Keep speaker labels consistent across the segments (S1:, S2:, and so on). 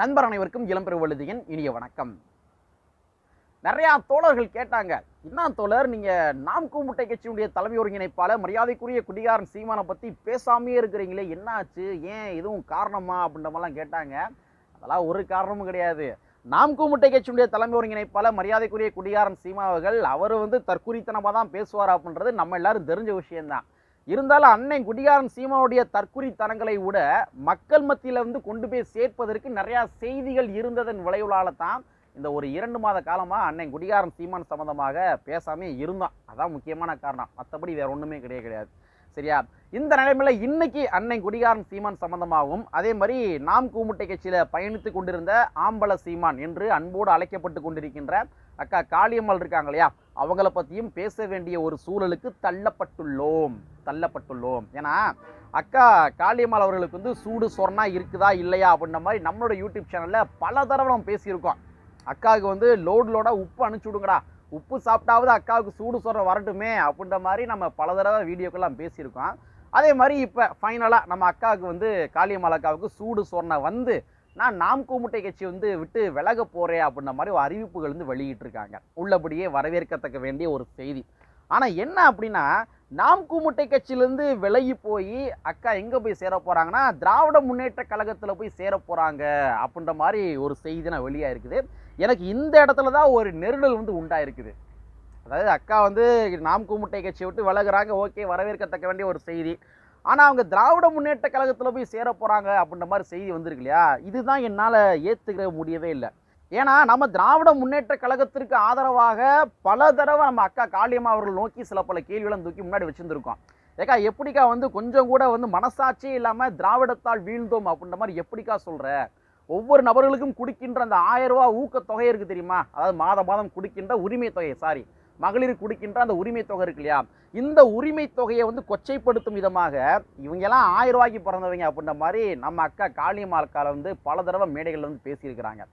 S1: நண்பர் அனைவருக்கும் இளம்பெரு வழுதியின் இனிய வணக்கம். நிறையா தோழர்கள் கேட்டாங்க என்ன தோழர் நீங்கள் நாம் கூமுட்டை கட்சியுடைய தலைமை ஒருங்கிணைப்பாளர் மரியாதைக்குரிய குடிகாரன் சீமானை பற்றி பேசாமையே இருக்கிறீங்களே என்னாச்சு ஏன் எதுவும் காரணமா? அப்படின்ற மாதிரிலாம் கேட்டாங்க. அதெல்லாம் ஒரு காரணமும் கிடையாது. நாம் கூமுட்டை கட்சியுடைய தலைமை ஒருங்கிணைப்பாளர் மரியாதைக்குரிய குடிகாரன் சீமா அவர்கள் அவர் வந்து தற்குறித்தனமாக தான் பேசுவார் அப்படின்றது நம்ம எல்லாரும் தெரிஞ்ச விஷயம்தான். இருந்தாலும் அன்னை குடிகாரன் சீமாவுடைய தற்குறித்தனங்களை விட மக்கள் மத்தியிலிருந்து வந்து கொண்டு போய் சேர்ப்பதற்கு நிறையா செய்திகள் இருந்ததன் விளைவுகளால் தான் இந்த ஒரு இரண்டு மாத காலமாக அன்னை குடிகாரன் சீமான் சம்மந்தமாக பேசாமே இருந்தான். அதான் முக்கியமான காரணம். மற்றபடி வேற ஒன்றுமே கிடையாது கிடையாது. சரியா? இந்த நிலைமையில இன்னைக்கு அன்னை குடிகாரன் சீமான் சம்பந்தமாகவும் அதே மாதிரி நாம் கூமுட்டை கட்சியில் பயணித்து கொண்டிருந்த ஆம்பல சீமான் என்று அன்போடு அழைக்கப்பட்டு கொண்டிருக்கின்ற அக்கா காளியம்மாள் இருக்காங்க இல்லையா? அவங்கள பற்றியும் பேச வேண்டிய ஒரு சூழலுக்கு தள்ளப்பட்டுள்ளோம். தள்ளப்பட்டுள்ளோம். ஏன்னா அக்கா காளியம்மாள் அவர்களுக்கு வந்து சூடு சொர்ணா இருக்குதா இல்லையா அப்படின்ற மாதிரி நம்மளோட யூடியூப் சேனலில் பல தடவை நம்ம பேசியிருக்கோம். அக்காவுக்கு வந்து லோடு லோடாக உப்பு அனுப்பிச்சி விடுங்கடா. உப்பு சாப்பிட்டாவது அக்காவுக்கு சூடு சொரணை வரட்டுமே அப்படின்ற மாதிரி நம்ம பல தடவை வீடியோக்கெல்லாம் பேசியிருக்கோம். அதே மாதிரி இப்போ ஃபைனலாக நம்ம அக்காவுக்கு வந்து காளியம்மாள் அக்காவுக்கு சூடு சொர்ணை வந்து நான் நாம் கூமுட்டை கட்சி வந்து விட்டு விலக போகிறேன் அப்படின்ற மாதிரி ஒரு அறிவிப்புகள் வந்து வெளியிட்டிருக்காங்க. உள்ளபடியே வரவேற்கத்தக்க வேண்டிய ஒரு செய்தி. ஆனால் என்ன அப்படின்னா நாம் கூமுட்டை கட்சியிலேருந்து விலகி போய் அக்கா எங்கே போய் சேர போகிறாங்கன்னா திராவிட முன்னேற்ற கழகத்தில் போய் சேர போகிறாங்க அப்படின்ற மாதிரி ஒரு செய்தி நான் வெளியாக இருக்குது எனக்கு இந்த இடத்துல தான் ஒரு நெருடல் வந்து உண்டாயிருக்குது. அதாவது அக்கா வந்து நாம் கூமுட்டை கட்சியை விட்டு விலகுறாங்க. ஓகே வரவேற்கத்தக்க வேண்டிய ஒரு செய்தி. ஆனால் அவங்க திராவிட முன்னேற்ற கழகத்தில் போய் சேர போகிறாங்க அப்படின்ற மாதிரி செய்தி வந்திருக்கு இல்லையா? இதுதான் என்னால் ஏற்றுக்கிற முடியவே இல்லை. ஏன்னா நம்ம திராவிட முன்னேற்ற கழகத்திற்கு ஆதரவாக பல தடவை நம்ம அக்கா காளியம்மா அவர்கள் நோக்கி சில பல கேள்விகளை தூக்கி முன்னாடி வச்சுருந்துருக்கோம். ஏக்கா எப்படிக்கா வந்து கொஞ்சம் கூட வந்து மனசாட்சியே இல்லாமல் திராவிடத்தால் வீழ்ந்தோம் அப்படின்ற மாதிரி எப்படிக்கா சொல்கிற ஒவ்வொரு நபர்களுக்கும் கொடுக்கின்ற அந்த ஆயிரம் ரூபா ஊக்கத்தொகை இருக்குது தெரியுமா? அதாவது மாத மாதம் கொடுக்கின்ற உரிமை தொகை சாரி மகளிர் கொடுக்கின்ற அந்த உரிமை தொகை இருக்கு இல்லையா? இந்த உரிமை தொகையை வந்து கொச்சைப்படுத்தும் விதமாக இவங்கெல்லாம் ஆயிரம் ரூபாய்க்கு பிறந்தவங்க அப்படின்ற மாதிரி நம்ம அக்கா காளியம்மா அக்கால வந்து பல தடவை மேடைகளில் வந்து பேசியிருக்கிறாங்க.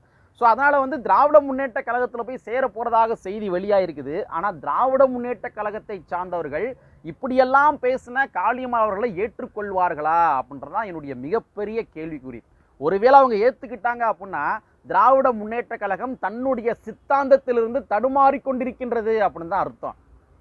S1: ஸோ அதனால் வந்து திராவிட முன்னேற்ற கழகத்தில் போய் சேர போகிறதாக செய்தி வெளியாக இருக்குது ஆனால் திராவிட முன்னேற்ற கழகத்தை சார்ந்தவர்கள் இப்படியெல்லாம் பேசின காளியம்மா அவர்களை ஏற்றுக்கொள்வார்களா அப்படின்றதான் என்னுடைய மிகப்பெரிய கேள்விக்குறி. ஒருவேளை அவங்க ஏற்றுக்கிட்டாங்க அப்படின்னா திராவிட முன்னேற்ற கழகம் தன்னுடைய சித்தாந்தத்திலிருந்து தடுமாறி கொண்டிருக்கின்றது அப்படின்னு தான் அர்த்தம்.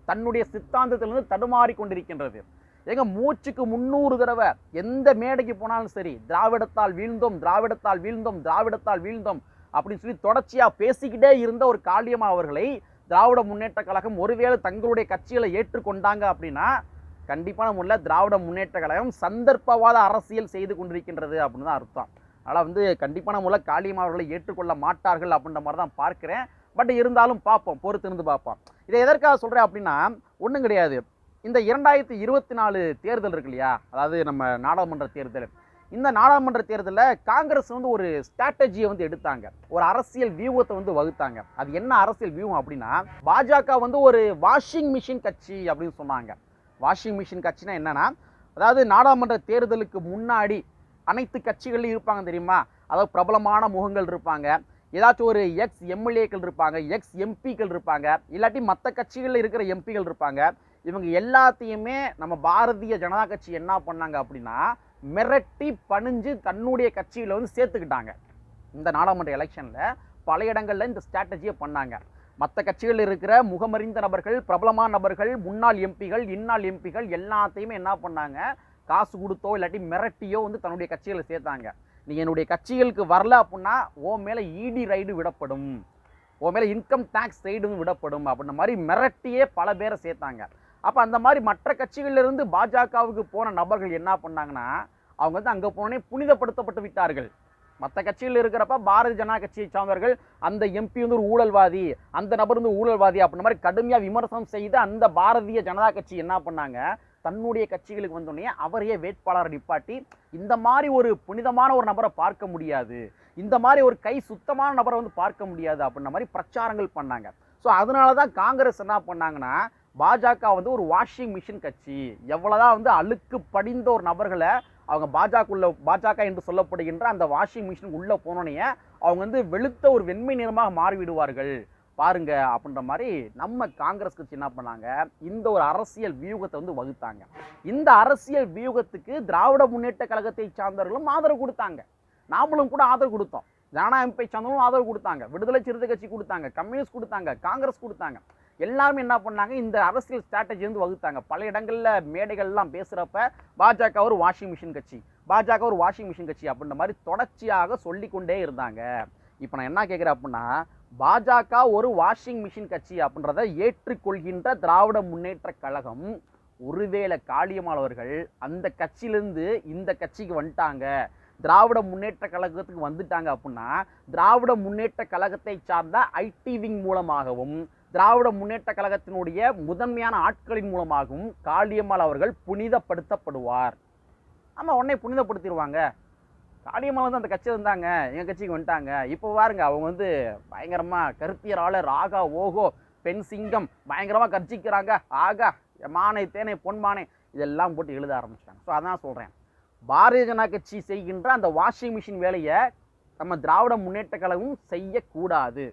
S1: தன்னுடைய சித்தாந்தத்திலிருந்து தடுமாறி கொண்டிருக்கின்றது. எங்க மூச்சுக்கு முன்னூறு தடவை எந்த மேடைக்கு போனாலும் சரி திராவிடத்தால் வீழ்ந்தோம் திராவிடத்தால் வீழ்ந்தோம் திராவிடத்தால் வீழ்ந்தோம் அப்படின்னு சொல்லி தொடர்ச்சியாக பேசிக்கிட்டே இருந்த ஒரு காளியம்மா அவர்களை திராவிட முன்னேற்ற கழகம் ஒருவேளை தங்களுடைய கட்சிகளை ஏற்றுக்கொண்டாங்க அப்படின்னா கண்டிப்பான முறையில் திராவிட முன்னேற்ற கழகம் சந்தர்ப்பவாத அரசியல் செய்து கொண்டிருக்கின்றது அப்படின்னு தான் அர்த்தம். அதனால் வந்து கண்டிப்பான மூலம் காளியம்மா அவர்களை ஏற்றுக்கொள்ள மாட்டார்கள் அப்படின்ற மாதிரி தான் பார்க்குறேன். பட் இருந்தாலும் பார்ப்போம் பொறுத்திருந்து பார்ப்போம். இதை எதற்காக சொல்கிறேன் அப்படின்னா ஒன்றும் கிடையாது. இந்த இரண்டாயிரத்தி இருபத்தி நாலு தேர்தல் இருக்கு இல்லையா? அதாவது நம்ம நாடாளுமன்ற தேர்தல். இந்த நாடாளுமன்ற தேர்தலில் காங்கிரஸ் வந்து ஒரு ஸ்ட்ராட்டஜியை வந்து எடுத்தாங்க. ஒரு அரசியல் வியூகத்தை வந்து வகுத்தாங்க. அது என்ன அரசியல் வியூகம் அப்படின்னா பாஜக வந்து ஒரு வாஷிங் மிஷின் கட்சி அப்படின்னு சொன்னாங்க. வாஷிங் மிஷின் கட்சினா என்னன்னா அதாவது நாடாளுமன்ற தேர்தலுக்கு முன்னாடி அனைத்து கட்சிகளும் இருப்பாங்க தெரியுமா? அதாவது பிரபலமான முகங்கள் இருப்பாங்க. ஏதாச்சும் ஒரு எக்ஸ் எம்எல்ஏக்கள் இருப்பாங்க எக்ஸ் எம்பிக்கள் இருப்பாங்க. இல்லாட்டி மற்ற கட்சிகளில் இருக்கிற எம்பிகள் இருப்பாங்க. இவங்க எல்லாத்தையுமே நம்ம பாரதிய ஜனதா கட்சி என்ன பண்ணாங்க அப்படின்னா மிரட்டி பணிஞ்சு தன்னுடைய கட்சியில் வந்து சேர்த்துக்கிட்டாங்க. இந்த நாடாளுமன்ற எலெக்ஷனில் பல இடங்களில் இந்த ஸ்ட்ராட்டஜியை பண்ணாங்க. மற்ற கட்சிகளில் இருக்கிற முகமறிந்த நபர்கள் பிரபலமான நபர்கள் முன்னாள் எம்பிகள் இன்னாள் எம்பிகள் எல்லாத்தையுமே என்ன பண்ணாங்க? காசு கொடுத்தோ இல்லாட்டி மிரட்டியோ வந்து தன்னுடைய கட்சிகளை சேர்த்தாங்க. நீ என்னுடைய கட்சிகளுக்கு வரல அப்படின்னா ஓ மேலே இடி ரைடு விடப்படும். ஓ மேலே இன்கம் டேக்ஸ் ரைடும் விடப்படும். அப்படின்ற மாதிரி மிரட்டியே பல பேரை சேர்த்தாங்க. அப்போ அந்த மாதிரி மற்ற கட்சிகளிலிருந்து பாஜகவுக்கு போன நபர்கள் என்ன பண்ணாங்கன்னா அவங்க வந்து அங்கே போனோடனே புனிதப்படுத்தப்பட்டு விட்டார்கள். மற்ற கட்சியில் இருக்கிறப்ப பாரதிய ஜனதா கட்சியை சார்ந்தவர்கள் அந்த எம்பி வந்து ஒரு ஊழல்வாதி அந்த நபர் வந்து ஊழல்வாதி அப்படின்ற மாதிரி கடுமையாக விமர்சனம் செய்து அந்த பாரதிய ஜனதா கட்சி என்ன பண்ணாங்க தன்னுடைய கட்சிகளுக்கு வந்தோடனே அவரையே வேட்பாளரை நிப்பாட்டி இந்த மாதிரி ஒரு புனிதமான ஒரு நபரை பார்க்க முடியாது இந்த மாதிரி ஒரு கை சுத்தமான நபரை வந்து பார்க்க முடியாது அப்படின்ற மாதிரி பிரச்சாரங்கள் பண்ணாங்க. ஸோ அதனால தான் காங்கிரஸ் என்ன பண்ணாங்கன்னா பாஜக வந்து ஒரு வாஷிங் மிஷின் கட்சி. எவ்வளோதான் வந்து அழுக்கு படிந்த ஒரு நபர்களை அவங்க பாஜக உள்ள பாஜக என்று சொல்லப்படுகின்ற அந்த வாஷிங் மிஷின் உள்ளே போனோடனே அவங்க வந்து வெளுத்த ஒரு வெண்மை நிறமாக மாறிவிடுவார்கள். பாருங்க அப்படின்ற மாதிரி நம்ம காங்கிரஸ் கட்சி என்ன பண்ணாங்க? இந்த ஒரு அரசியல் வியூகத்தை வந்து வகுத்தாங்க. இந்த அரசியல் வியூகத்துக்கு திராவிட முன்னேற்ற கழகத்தை சார்ந்தவர்களும் ஆதரவு கொடுத்தாங்க. நாமளும் கூட ஆதரவு கொடுத்தோம். ஜனநாயகப்பை சார்ந்தவங்களும் ஆதரவு கொடுத்தாங்க. விடுதலை சிறுத்தை கட்சி கொடுத்தாங்க. கம்யூனிஸ்ட் கொடுத்தாங்க. காங்கிரஸ் கொடுத்தாங்க. எல்லாருமே என்ன பண்ணாங்க? இந்த அரசியல் ஸ்ட்ராட்டஜி வந்து வகுத்தாங்க. பல இடங்களில் மேடைகள்லாம் பேசுகிறப்ப பாஜக ஒரு வாஷிங் மிஷின் கட்சி பாஜக ஒரு வாஷிங் மிஷின் கட்சி அப்படின்ற மாதிரி தொடர்ச்சியாக சொல்லிக்கொண்டே இருந்தாங்க. இப்போ நான் என்ன கேட்குறேன் அப்படின்னா பாஜக ஒரு வாஷிங் மிஷின் கட்சி அப்படின்றத ஏற்றுக்கொள்கின்ற திராவிட முன்னேற்ற கழகம் ஒருவேளை காளியம்மாள் அவர்கள் அந்த கட்சியிலேருந்து இந்த கட்சிக்கு வந்துட்டாங்க திராவிட முன்னேற்ற கழகத்துக்கு வந்துட்டாங்க அப்படின்னா திராவிட முன்னேற்ற கழகத்தை சார்ந்த ஐடி விங் மூலமாகவும் திராவிட முன்னேற்ற கழகத்தினுடைய முதன்மையான ஆட்களின் மூலமாகவும் காளியம்மாள் அவர்கள் புனிதப்படுத்தப்படுவார். ஆமாம் உடனே புனிதப்படுத்திடுவாங்க. காளியம்மாள் வந்து அந்த கட்சியில் இருந்தாங்க. எங்கள் கட்சிக்கு வந்துட்டாங்க. இப்போ பாருங்க அவங்க வந்து பயங்கரமாக கருத்தியராளர் ராகா ஓகோ பெண் சிங்கம் பயங்கரமாக கர்ஜிக்கிறாங்க. ஆகா மானை தேனை பொன்மானை இதெல்லாம் போட்டு எழுத ஆரம்பிச்சிட்டாங்க. ஸோ அதான் சொல்கிறேன் பாரதிய ஜனதா கட்சி செய்கின்ற அந்த வாஷிங் மிஷின் வேலையை நம்ம திராவிட முன்னேற்ற கழகம் செய்யக்கூடாது.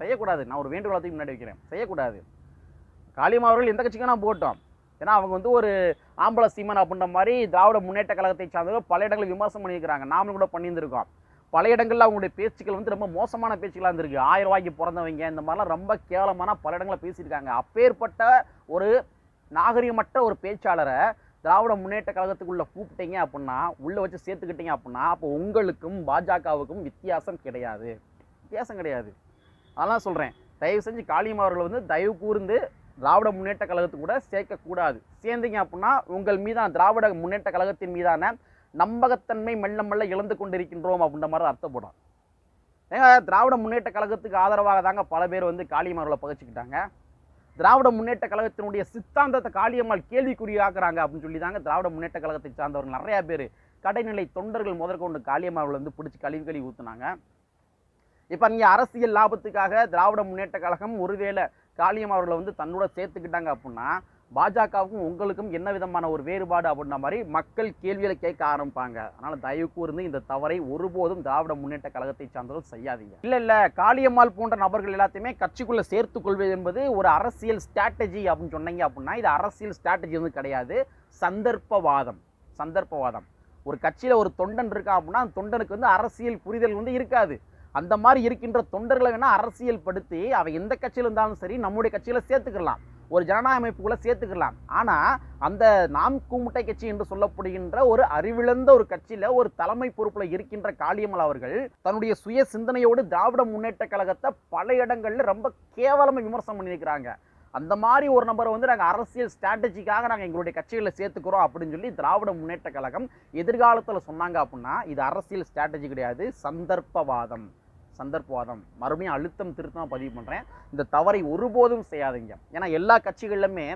S1: செய்யக்கூடாது. நான் ஒரு வேண்டுகோளத்துக்கு முன்னாடி வைக்கிறேன். செய்யக்கூடாது. காளியம்மா அவர்கள் எந்த கட்சிக்கு நான் போட்டோம் ஏன்னா அவங்க வந்து ஒரு ஆம்பளை சீமன் அப்படின்ற மாதிரி திராவிட முன்னேற்ற கழகத்தை சார்ந்தவங்க பல இடங்களில் விமர்சனம் பண்ணியிருக்கிறாங்க. நாமளும் கூட பண்ணியிருந்திருக்கோம். பல இடங்களில் அவங்களுடைய பேச்சுக்கள் வந்து ரொம்ப மோசமான பேச்சுக்களாக இருந்திருக்கு. ஆயிரம் ரூபாய்க்கு பிறந்தவங்க இந்த மாதிரிலாம் ரொம்ப கேவலமான பல இடங்களில் பேசியிருக்காங்க. அப்பேற்பட்ட ஒரு நாகரிகமற்ற ஒரு பேச்சாளரை திராவிட முன்னேற்ற கழகத்துக்குள்ளே கூப்பிட்டீங்க அப்படின்னா உள்ளே வச்சு சேர்த்துக்கிட்டீங்க அப்படின்னா அப்போ உங்களுக்கும் பாஜகவுக்கும் வித்தியாசம் கிடையாது. வித்தியாசம் கிடையாது. அதெல்லாம் சொல்கிறேன் தயவு செஞ்சு காளியம் அவர்கள் வந்து தயவு கூர்ந்து திராவிட முன்னேற்ற கழகத்துக்கு கூட சேர்க்கக்கூடாது. சேர்ந்தீங்க அப்படின்னா உங்கள் மீதான திராவிட முன்னேற்ற கழகத்தின் மீதான நம்பகத்தன்மை மெல்ல மெல்ல இழந்து கொண்டிருக்கின்றோம் அப்படின்ற மாதிரி அர்த்தப்படும் ஏங்க திராவிட முன்னேற்ற கழகத்துக்கு ஆதரவாக தாங்க பல பேர் வந்து காளியம்மர்களை பகிச்சுக்கிட்டாங்க திராவிட முன்னேற்ற கழகத்தினுடைய சித்தாந்தத்தை காளியம்மாள் கேள்விக்குறியாக்குறாங்க அப்படின்னு சொல்லி தாங்க திராவிட முன்னேற்ற கழகத்தை சார்ந்தவர்கள் நிறையா பேர். கடைநிலை தொண்டர்கள் முதற்கொண்டு காளியம்மாவில் வந்து பிடிச்சி கழுவி கழுவி ஊற்றுனாங்க இப்போ நீங்கள் அரசியல் லாபத்துக்காக திராவிட முன்னேற்ற கழகம் ஒருவேளை காளியம் அவர்களை வந்து தன்னோட சேர்த்துக்கிட்டாங்க அப்படின்னா பாஜகவுக்கும் உங்களுக்கும் என்ன விதமான ஒரு வேறுபாடு அப்படின்ற மாதிரி மக்கள் கேள்விகளை கேட்க ஆரம்பிப்பாங்க. அதனால் தயவு கூர்ந்து இந்த தவறை ஒருபோதும் திராவிட முன்னேற்ற கழகத்தை சார்ந்தவர்கள் செய்யாதீங்க. இல்லை இல்லை காளியம்மாள் போன்ற நபர்கள் எல்லாத்தையுமே கட்சிக்குள்ளே சேர்த்து கொள்வது என்பது ஒரு அரசியல் ஸ்ட்ராட்டஜி அப்படின்னு சொன்னீங்க அப்படின்னா இது அரசியல் ஸ்ட்ராட்டஜி வந்து கிடையாது. சந்தர்ப்பவாதம் சந்தர்ப்பவாதம். ஒரு கட்சியில் ஒரு தொண்டன் இருக்கா அப்படின்னா அந்த தொண்டனுக்கு வந்து அரசியல் புரிதல் வந்து இருக்காது. அந்த மாதிரி இருக்கின்ற தொண்டர்களை வேணால் அரசியல் படுத்தி அவன் எந்த கட்சியில் இருந்தாலும் சரி நம்முடைய கட்சியில் சேர்த்துக்கலாம். ஒரு ஜனநாயக அமைப்புக்குள்ளே சேர்த்துக்கலாம். ஆனால் அந்த நாம் கூமுட்டை கட்சி என்று சொல்லப்படுகின்ற ஒரு அறிவிழந்த ஒரு கட்சியில் ஒரு தலைமை பொறுப்பில் இருக்கின்ற காளியம்மாள் அவர்கள் தன்னுடைய சுய சிந்தனையோடு திராவிட முன்னேற்ற கழகத்தை பல இடங்களில் ரொம்ப கேவலமாக விமர்சனம் பண்ணியிருக்கிறாங்க. அந்த மாதிரி ஒரு நபரை வந்து நாங்கள் அரசியல் ஸ்ட்ராட்டஜிக்காக நாங்கள் எங்களுடைய கட்சிகளில் சேர்த்துக்கிறோம் அப்படின்னு சொல்லி திராவிட முன்னேற்ற கழகம் எதிர்காலத்தில் சொன்னாங்க அப்படின்னா இது அரசியல் ஸ்ட்ராட்டஜி கிடையாது சந்தர்ப்பவாதம். சந்தர்ப்பவாதம். மறுபடியும் அழுத்தம் திருத்தமாக பதிவு பண்ணுறேன் இந்த தவறை ஒருபோதும் செய்யாதீங்க. ஏன்னா எல்லா கட்சிகளிலுமே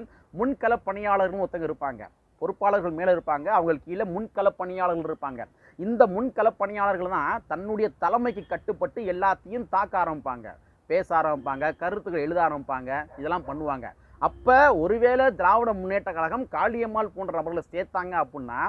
S1: முன்கள பணியாளர்னு ஒருத்தங்க இருப்பாங்க. பொறுப்பாளர்கள் மேலே இருப்பாங்க. அவங்களுக்கு கீழே முன்கள பணியாளர்கள் இருப்பாங்க. இந்த முன்கள பணியாளர்கள் தான் தன்னுடைய தலைமைக்கு கட்டுப்பட்டு எல்லாத்தையும் தாக்க ஆரம்பிப்பாங்க. பேச ஆரம்பிப்பாங்க கருத்துக்கள் எழுத ஆரம்பிப்பாங்க இதெல்லாம் பண்ணுவாங்க. அப்போ ஒருவேளை திராவிட முன்னேற்ற கழகம் காளியம்மாள் போன்ற நபர்களை சேர்த்தாங்க அப்படின்னா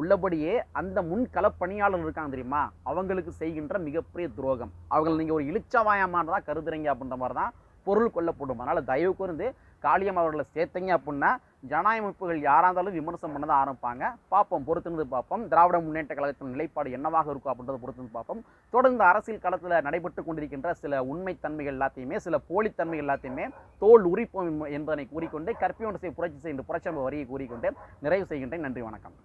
S1: உள்ளபடியே அந்த முன்கள பணியாளர்கள் இருக்காங்க தெரியுமா? அவங்களுக்கு செய்கின்ற மிகப்பெரிய துரோகம். அவங்களை நீங்கள் ஒரு இழிச்சவாயமானதாக கருதுறீங்க அப்படின்ற மாதிரி தான் பொருள் கொல்லப்படும். அதனால் தயவு கூர்ந்து காளியம் அவர்களை சேர்த்தீங்க அப்படின்னா ஜனநாயக அமைப்புகள் யாராக இருந்தாலும் விமர்சனம் பண்ண தான் ஆரம்பிப்பாங்க. பார்ப்போம் பொறுத்திருந்து பார்ப்போம். திராவிட முன்னேற்ற கழகத்தின் நிலைப்பாடு என்னவாக இருக்கும் அப்படின்றத பொறுத்திருந்து பார்ப்போம். தொடர்ந்து அரசியல் களத்தில் நடைபெற்று கொண்டிருக்கின்ற சில உண்மைத்தன்மைகள் எல்லாத்தையுமே சில போலித்தன்மைகள் எல்லாத்தையுமே தோல் உரிப்போம் என்பதனை கூறிக்கொண்டு கற்பியோடு செய்ய புரட்சி செய்கின்ற புரட்சி வரியை கூறிக்கொண்டு நிறைவு செய்கின்றேன். நன்றி வணக்கம்.